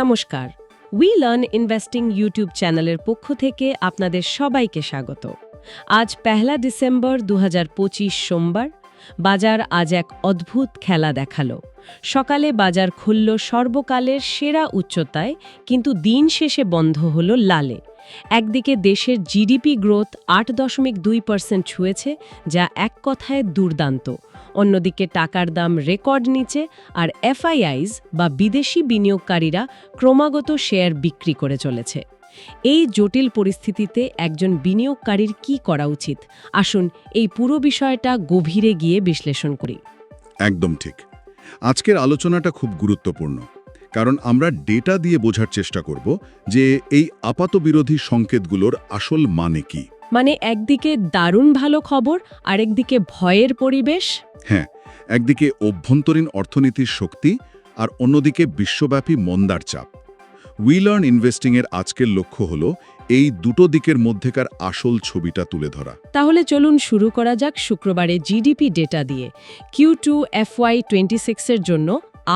নমস্কার। We learn investing YouTube চ্যানেলের পক্ষ থেকে আপনাদের সবাইকে স্বাগত। আজ পহেলা ডিসেম্বর দু হাজার পঁচিশ সোমবার, বাজার আজ এক অদ্ভুত খেলা দেখাল। সকালে বাজার খুলল সর্বকালের সেরা উচ্চতায়, কিন্তু দিন শেষে বন্ধ হল লালে। একদিকে দেশের জিডিপি গ্রোথ আট দশমিক দুই পার্সেন্ট ছুঁয়েছে, যা এক কথায় দুর্দান্ত। অন্যদিকে টাকার দাম রেকর্ড নিচে আর এফআইআইজ বা বিদেশি বিনিয়োগকারীরা ক্রমাগত শেয়ার বিক্রি করে চলেছে। এই জটিল পরিস্থিতিতে একজন বিনিয়োগকারীর কি করা উচিত? আসুন এই পুরো বিষয়টা গভীরে গিয়ে বিশ্লেষণ করি। একদম ঠিক। আজকের আলোচনাটা খুব গুরুত্বপূর্ণ, কারণ আমরা ডেটা দিয়ে বোঝার চেষ্টা করব যে এই আপাত বিরোধী সংকেতগুলোর আসল মানে কি। মানে একদিকে দারুণ ভালো খবর আরেকদিকে ভয়ের পরিবেশ? হ্যাঁ একদিকে অভ্যন্তরীণ অর্থনীতির শক্তি আর অন্যদিকে বিশ্বব্যাপী মন্দার চাপ। উই লার্ন ইনভেস্টিংয়ের আজকের লক্ষ্য হল এই দুটো দিকের মধ্যেকার আসল ছবিটা তুলে ধরা। তাহলে চলুন শুরু করা যাক শুক্রবারে জিডিপি ডেটা দিয়ে। কিউ টু এফওয়াই টোয়েন্টি সিক্সের জন্য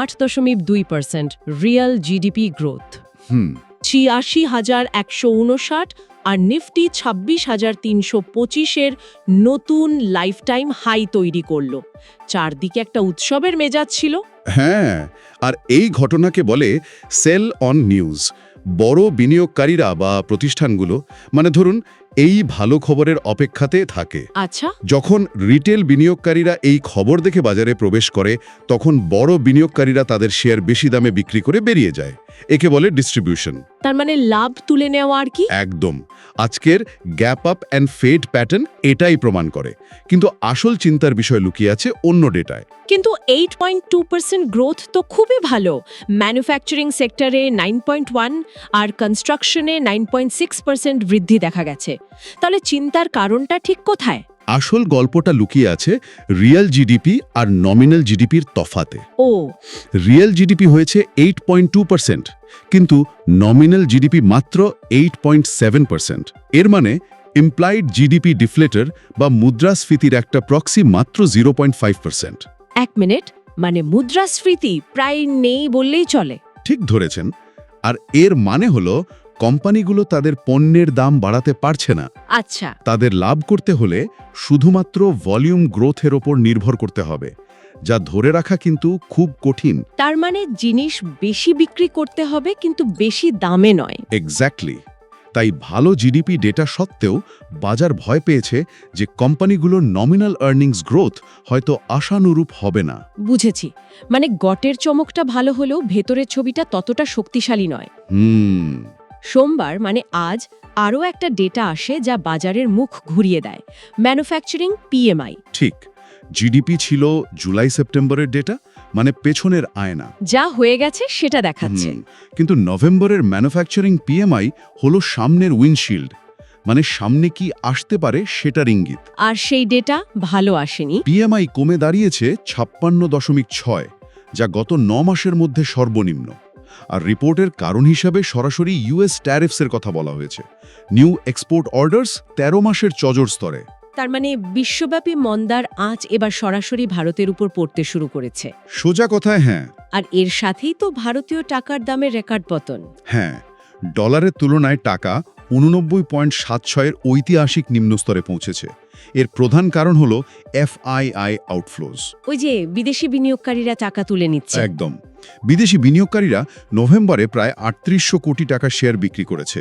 আট দশমিক দুই পার্সেন্ট রিয়াল জিডিপি গ্রোথ হুম। ছিয়াশি হাজার একশো উনষাট আর নিফটি ছাব্বিশ হাজার তিনশো পঁচিশের নতুন লাইফটাইম হাই তৈরি করল। চারদিকে একটা উৎসবের মেজাজ ছিল। হ্যাঁ আর এই ঘটনাকে বলে সেল অন নিউজ। বড় বিনিয়োগকারীরা বা প্রতিষ্ঠানগুলো মানে ধরুন এই ভালো খবরের অপেক্ষাতে থাকে। আচ্ছা। যখন রিটেল বিনিয়োগকারীরা এই খবর দেখে বাজারে প্রবেশ করে তখন বড় বিনিয়োগকারীরা তাদের শেয়ার বেশি দামে বিক্রি করে বেরিয়ে যায়। একে বলে ডিস্ট্রিবিউশন তার মানে লাভ তুলে নেওয়া আর কি? একদম। আজকের gap up and fade pattern এটাই প্রমাণ করে। কিন্তু আসল চিন্তার বিষয় লুকিয়ে আছে অন্য ডেটায় কিন্তু eight point two percent growth তো খুবই ভালো। ম্যানুফ্যাকচারিং সেক্টরে নাইন পয়েন্ট ওয়ান আর কনস্ট্রাকশনে নাইন পয়েন্ট সিক্স পার্সেন্ট বৃদ্ধি দেখা গেছে। তাহলে চিন্তার কারণটা ঠিক কোথায়? আসল গল্পটা লুকিয়ে আছে রিয়েল জিডিপি আর নমিনাল জিডিপির তফাতে। ও। রিয়েল জিডিপি হয়েছে এইট কিন্তু নমিনাল জিডিপি মাত্র এইট এর মানে ইমপ্লাইড জিডিপি ডিফ্লেটার বা মুদ্রাস্ফীতির একটা প্রক্সি মাত্র জিরো পয়েন্ট ফাইভ পার্সেন্ট এক মিনিট মানে মুদ্রাস্ফীতি প্রায় নেই বললেই চলে। ঠিক ধরেছেন। আর এর মানে হলো কোম্পানিগুলো তাদের পণ্যের দাম বাড়াতে পারছে না। আচ্ছা। তাদের লাভ করতে হলে শুধুমাত্র ভলিউম গ্রোথের ওপর নির্ভর করতে হবে যা ধরে রাখা কিন্তু খুব কঠিন। তার মানে জিনিস বেশি বিক্রি করতে হবে কিন্তু বেশি দামে নয়। এক্স্যাক্টলি তাই ভালো জিডিপি ডেটা সত্ত্বেও বাজার ভয় পেয়েছে যে কোম্পানিগুলোর নমিনাল আর্নিংস গ্রোথ হয়তো আশানুরূপ হবে না। বুঝেছি। মানে গটের চমকটা ভালো হলেও ভেতরের ছবিটা ততটা শক্তিশালী নয়। হুম। সোমবার মানে আজ আরও একটা ডেটা আসে যা বাজারের মুখ ঘুরিয়ে দেয়। Manufacturing PMI. ঠিক জিডিপি ছিল জুলাই সেপ্টেম্বরের ডেটা মানে পেছনের আয়না। যা হয়ে গেছে সেটা দেখাচ্ছে। কিন্তু নভেম্বরের ম্যানুফ্যাকচারিং পিএমআই হলো সামনের উইন্ডশিল্ড মানে সামনে কি আসতে পারে সেটার ইঙ্গিত। আর সেই ডেটা ভালো আসেনি। পিএমআই কমে দাঁড়িয়েছে ছাপ্পান্ন দশমিক ছয় যা গত ন মাসের মধ্যে সর্বনিম্ন। আর রিপোর্টের কারণ হিসাবে সরাসরি ইউএস ট্যারিফসের কথা বলা হয়েছে। নিউ এক্সপোর্ট অর্ডার্স ১৩ মাসের চজর স্তরে। তার মানে বিশ্বব্যাপী মন্দার আঁচ এবার সরাসরি ভারতের উপর পড়তে শুরু করেছে। সোজা কথায় হ্যাঁ। আর এর সাথেই তো ভারতীয় টাকার দামের রেকর্ড পতন। হ্যাঁ ডলারের তুলনায় টাকা উননব্বই পয়েন্ট সাত ছয়ের ঐতিহাসিক নিম্নস্তরে পৌঁছেছে। এর প্রধান কারণ হল এফআইআই আউটফ্লোজ ওই যে বিদেশি বিনিয়োগকারীরা টাকা তুলে নিচ্ছে। একদম। বিদেশি বিনিয়োগকারীরা নভেম্বরে প্রায় আটত্রিশশো কোটি টাকা শেয়ার বিক্রি করেছে।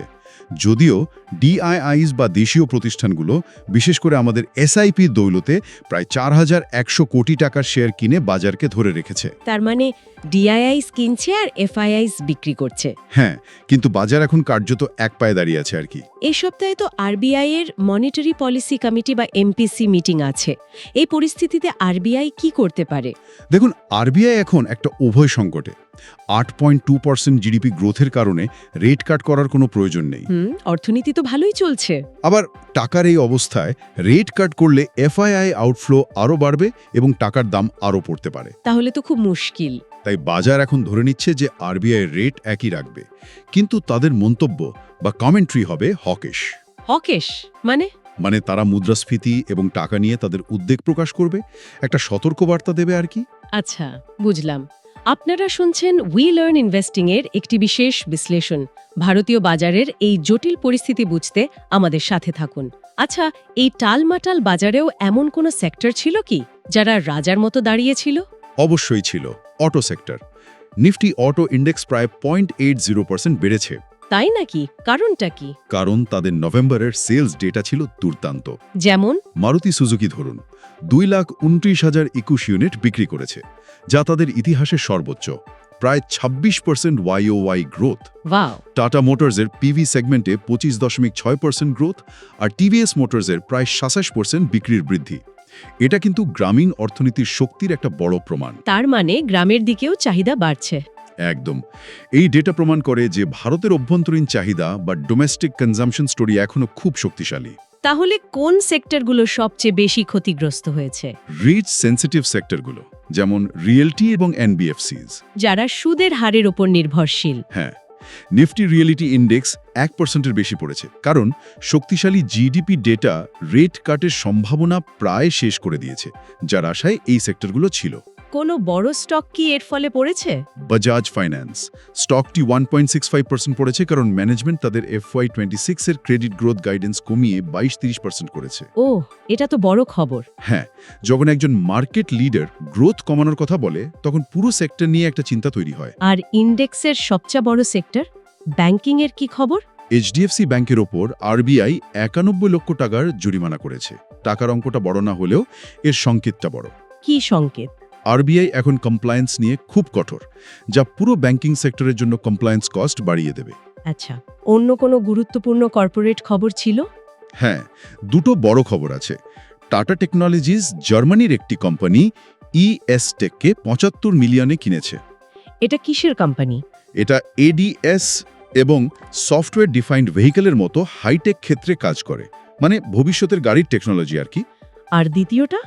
যদিও ডিআইআইস বা দেশীয় প্রতিষ্ঠানগুলো বিশেষ করে আমাদের এসআইপি দৌলতে প্রায় চার হাজার একশো কোটি টাকার শেয়ার কিনে বাজারকে ধরে রেখেছে। তার মানে ডিআইআইস কিনছে আর এফআইআইস বিক্রি করছে। হ্যাঁ কিন্তু বাজার এখন কার্যত এক পায়ে দাঁড়িয়ে আছে আর কি। এই সপ্তাহে তো আরবিআই এর মনিটারি পলিসি কমিটি বা এমপিসি মিটিং আছে। এই পরিস্থিতিতে আরবিআই কি করতে পারে? দেখুন আরবিআই এখন একটা উভয় সংকটে। আট পয়েন্ট টু পার্সেন্ট জিডিপি গ্রোথের কারণে রেট কাট করার কোনো প্রয়োজন নেই। অর্থনীতি তো ভালোই চলছে। আবার টাকার এই অবস্থায় রেট কাট করলে এফআইআই আউটফ্লো আরও বাড়বে এবং টাকার দাম আরও পড়তে পারে। তাহলে তো খুব মুশকিল। তাই বাজার এখন ধরে নিচ্ছে যে আরবিআই রেট একই রাখবে। কিন্তু তাদের মন্তব্য বা কমেন্ট্রি হবে হকেশ। হকেশ? মানে? মানে তারা মুদ্রাস্ফীতি এবং টাকা নিয়ে তাদের উদ্বেগ প্রকাশ করবে? একটা সতর্কবার্তা দেবে আর কি? আচ্ছা বুঝলাম। আপনারা শুনছেন উই লার্ন ইনভেস্টিং এর একটি বিশেষ বিশ্লেষণ। ভারতীয় বাজারের এই জটিল পরিস্থিতি বুঝতে আমাদের সাথে থাকুন। আচ্ছা এই টালমাটাল বাজারেও এমন কোনো সেক্টর ছিল কি, যারা রাজার মতো দাঁড়িয়েছিল? অবশ্যই ছিল, auto sector. Nifty auto index প্রায় পয়েন্ট এইট জিরো পার্সেন্ট বেড়েছে। তাই নাকি? কারণটা কি? কারণ তাদের নভেম্বরের সেলস ডেটা ছিল দুর্দান্ত। যেমন? মারুতি সুজুকি ধরুন দুই লাখ উনত্রিশ হাজার একুশ ইউনিট বিক্রি করেছে যা তাদের ইতিহাসের সর্বোচ্চ প্রায় ছাব্বিশ পার্সেন্ট ওয়াই গ্রোথ টাটা মোটরসের পিভি সেগমেন্টে পঁচিশ দশমিক ছয় পার্সেন্ট গ্রোথ আর টিভিএস মোটরসের প্রায় সাতাশ পার্সেন্ট বিক্রির বৃদ্ধি। এটা কিন্তু গ্রামীণ অর্থনীতির শক্তির একটা বড় প্রমাণ। তার মানে গ্রামের দিকেও চাহিদা বাড়ছে। একদম। এই ডেটা প্রমাণ করে যে ভারতের অভ্যন্তরীণ চাহিদা বা ডোমেস্টিক কনজামশন স্টোরি এখনও খুব শক্তিশালী। তাহলে কোন সেক্টরগুলো সবচেয়ে বেশি ক্ষতিগ্রস্ত হয়েছে? রিচ সেন্সিটিভ সেক্টরগুলো যেমন রিয়েলটি এবং এনবিএফসিজ যারা সুদের হারের ওপর নির্ভরশীল। হ্যাঁ নিফটি রিয়েলিটি ইন্ডেক্স এক পার্সেন্টের বেশি পড়েছে কারণ শক্তিশালী জিডিপি ডেটা রেট কাটের সম্ভাবনা প্রায় শেষ করে দিয়েছে যার আশায় এই সেক্টরগুলো ছিল। কোনো বড় স্টক কি এর ফলে পড়েছে? Bajaj finance স্টকটি one point six five percent পড়েছে কারণ ম্যানেজমেন্ট তাদের এফওয়াই টোয়েন্টি সিক্সের ক্রেডিট গ্রোথ গাইডেন্স কমিয়ে বাইশ তিরিশ পার্সেন্ট করেছে। ও এটা তো বড় খবর। হ্যাঁ যখন একজন মার্কেট লিডার গ্রোথ কমানোর কথা বলে তখন পুরো সেক্টর নিয়ে একটা চিন্তা তৈরি হয়। আর ইন্ডেক্সের সবচেয়ে বড় সেক্টর ব্যাংকিং এর কি খবর? এইচডিএফসি ব্যাংকের ওপর আরবিআই একানব্বই লক্ষ টাকার জরিমানা করেছে। টাকার অঙ্কটা বড় না হলেও এর সংকেতটা বড়। কি সংকেত? আরবিআই এখন কমপ্লায়েন্স নিয়ে খুব কঠোর যা পুরো ব্যাংকিং সেক্টরের জন্য কমপ্লায়েন্স কস্ট বাড়িয়ে দেবে। আচ্ছা অন্য কোনো গুরুত্বপূর্ণ কর্পোরেট খবর ছিল? হ্যাঁ দুটো বড় খবর আছে। টাটা টেকনোলজিস জার্মানির একটি কোম্পানি ইএস টেককে পঁচাত্তর মিলিয়নে কিনেছে। এটা কিসের কোম্পানি এটা এডিএস এবং সফটওয়্যার ডিফাইন্ড ভেহিকেলের মতো হাইটেক ক্ষেত্রে কাজ করে। মানে ভবিষ্যতের গাড়ির টেকনোলজি আর কি। আর দ্বিতীয়টা?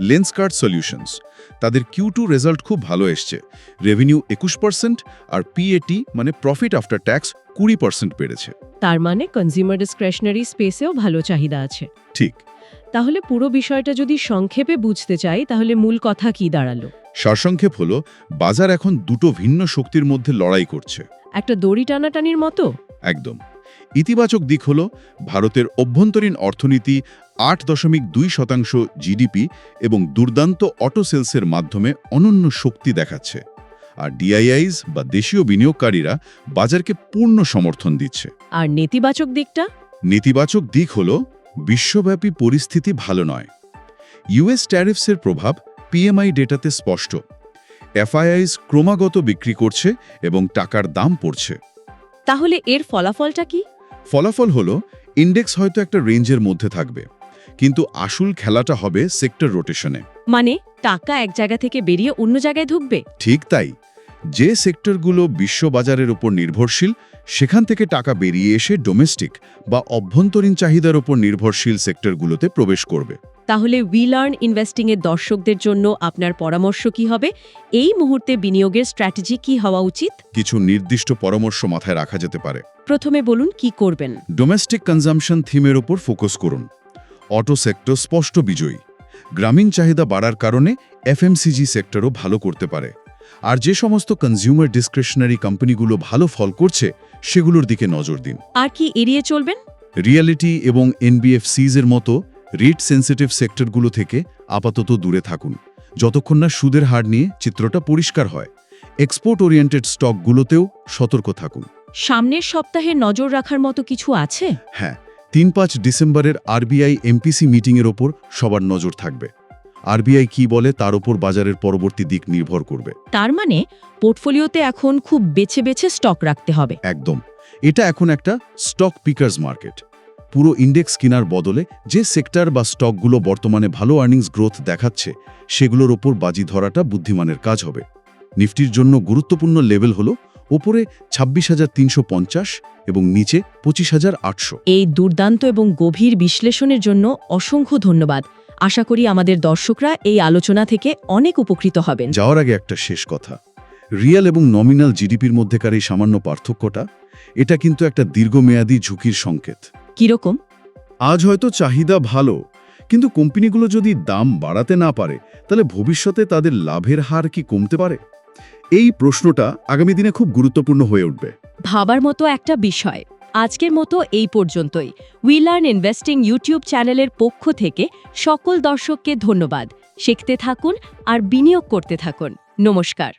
লেন্সকার্ট সলিউশনস। তাদের কিউ টু রেজাল্ট খুব ভালো এসছে। রেভিনিউ একুশ পার্সেন্ট আর পিএটি মানে প্রফিট আফটার ট্যাক্স কুড়ি পার্সেন্ট বেড়েছে। তার মানে কনজিউমার ডিসক্রেশনারি স্পেসেও ভালো চাহিদা আছে। ঠিক। তাহলে পুরো বিষয়টা যদি সংক্ষেপে বুঝতে চাই তাহলে মূল কথা কি দাঁড়াল? সারসংক্ষেপ হলো বাজার এখন দুটো ভিন্ন শক্তির মধ্যে লড়াই করছে। একটা দড়ি টানাটানির মতো? একদম। ইতিবাচক দিক হল ভারতের অভ্যন্তরীণ অর্থনীতি আট দশমিক দুই শতাংশ জিডিপি এবং দুর্দান্ত অটো সেলসের মাধ্যমে অনন্য শক্তি দেখাচ্ছে। আর ডিআইআইস বা দেশীয় বিনিয়োগকারীরা বাজারকে পূর্ণ সমর্থন দিচ্ছে। আর নেতিবাচক দিকটা? নেতিবাচক দিক হল বিশ্বব্যাপী পরিস্থিতি ভালো নয়। ইউএস ট্যারিফসের প্রভাব পিএমআই ডেটাতে স্পষ্ট। এফআইআইস ক্রমাগত বিক্রি করছে এবং টাকার দাম পড়ছে। তাহলে এর ফলাফলটা কি? ফলাফল হল ইন্ডেক্স হয়তো একটা রেঞ্জের মধ্যে থাকবে কিন্তু আসল খেলাটা হবে সেক্টর রোটেশনে মানে টাকা এক জায়গা থেকে বেরিয়ে অন্য জায়গায় ঢুকবে? ঠিক তাই। যে সেক্টরগুলো বিশ্ববাজারের উপর নির্ভরশীল সেখান থেকে টাকা বেরিয়ে এসে ডোমেস্টিক বা অভ্যন্তরীণ চাহিদার উপর নির্ভরশীল সেক্টরগুলোতে প্রবেশ করবে। তাহলে উই লার্ন ইনভেস্টিং এর দর্শকদের জন্য আপনার পরামর্শ কি হবে? এই মুহূর্তে বিনিয়োগের স্ট্র্যাটেজি কি হওয়া উচিত? কিছু নির্দিষ্ট পরামর্শ মাথায় রাখা যেতে পারে। প্রথমে বলুন কি করবেন? ডোমেস্টিক কনজামশন থিমের ওপর ফোকাস করুন। অটো সেক্টর স্পষ্ট বিজয়ী। গ্রামীণ চাহিদা বাড়ার কারণে এফএমসিজি সেক্টরও ভালো করতে পারে। আর যে সমস্ত কনজিউমার ডিসক্রিশনারি কোম্পানিগুলো ভালো ফল করছে সেগুলোর দিকে নজর দিন। আর কি এড়িয়ে চলবেন? রিয়ালিটি এবং এনবিএফসিজ এর মতো রেট সেন্সিটিভ সেক্টরগুলো থেকে আপাতত দূরে থাকুন। যতক্ষণ না সুদের হার নিয়ে চিত্রটা পরিষ্কার হয় এক্সপোর্ট ওরিয়েন্টেড স্টকগুলোতেও সতর্ক থাকুন। সামনের সপ্তাহে নজর রাখার মতো কিছু আছে? হ্যাঁ তিন পাঁচ ডিসেম্বরের আরবিআই এমপিসি মিটিংয়ের ওপর সবার নজর থাকবে। আরবিআই কি বলে তার ওপর বাজারের পরবর্তী দিক নির্ভর করবে। তার মানে পোর্টফোলিওতে এখন খুব বেছে বেছে স্টক রাখতে হবে। একদম। এটা এখন একটা স্টক পিকার্স মার্কেট পুরো ইন্ডেক্স কেনার বদলে যে সেক্টর বা স্টকগুলো বর্তমানে ভালো আর্নিংস গ্রোথ দেখাচ্ছে সেগুলোর ওপর বাজি ধরাটা বুদ্ধিমানের কাজ হবে। নিফটির জন্য গুরুত্বপূর্ণ লেভেল হল ওপরে ছাব্বিশ হাজার তিনশো পঞ্চাশ এবং নিচে পঁচিশ হাজার আটশো। এই দুর্দান্ত এবং গভীর বিশ্লেষণের জন্য অসংখ্য ধন্যবাদ। আশা করি আমাদের দর্শকরা এই আলোচনা থেকে অনেক উপকৃত হবেন। যাওয়ার আগে একটা শেষ কথা। রিয়েল এবং নমিনাল জিডিপির মধ্যেকার এই সামান্য পার্থক্যটা এটা কিন্তু একটা দীর্ঘমেয়াদী ঝুঁকির সংকেত। কীরকম? আজ হয়তো চাহিদা ভালো কিন্তু কোম্পানিগুলো যদি দাম বাড়াতে না পারে তাহলে ভবিষ্যতে তাদের লাভের হার কি কমতে পারে? এই প্রশ্নটা আগামী দিনে খুব গুরুত্বপূর্ণ হয়ে উঠবে। ভাবার মতো একটা বিষয়। আজকের মতো এই পর্যন্তই। উই লার্ন ইনভেস্টিং ইউটিউব চ্যানেলের পক্ষ থেকে সকল দর্শককে ধন্যবাদ। শিখতে থাকুন আর বিনিয়োগ করতে থাকুন। নমস্কার।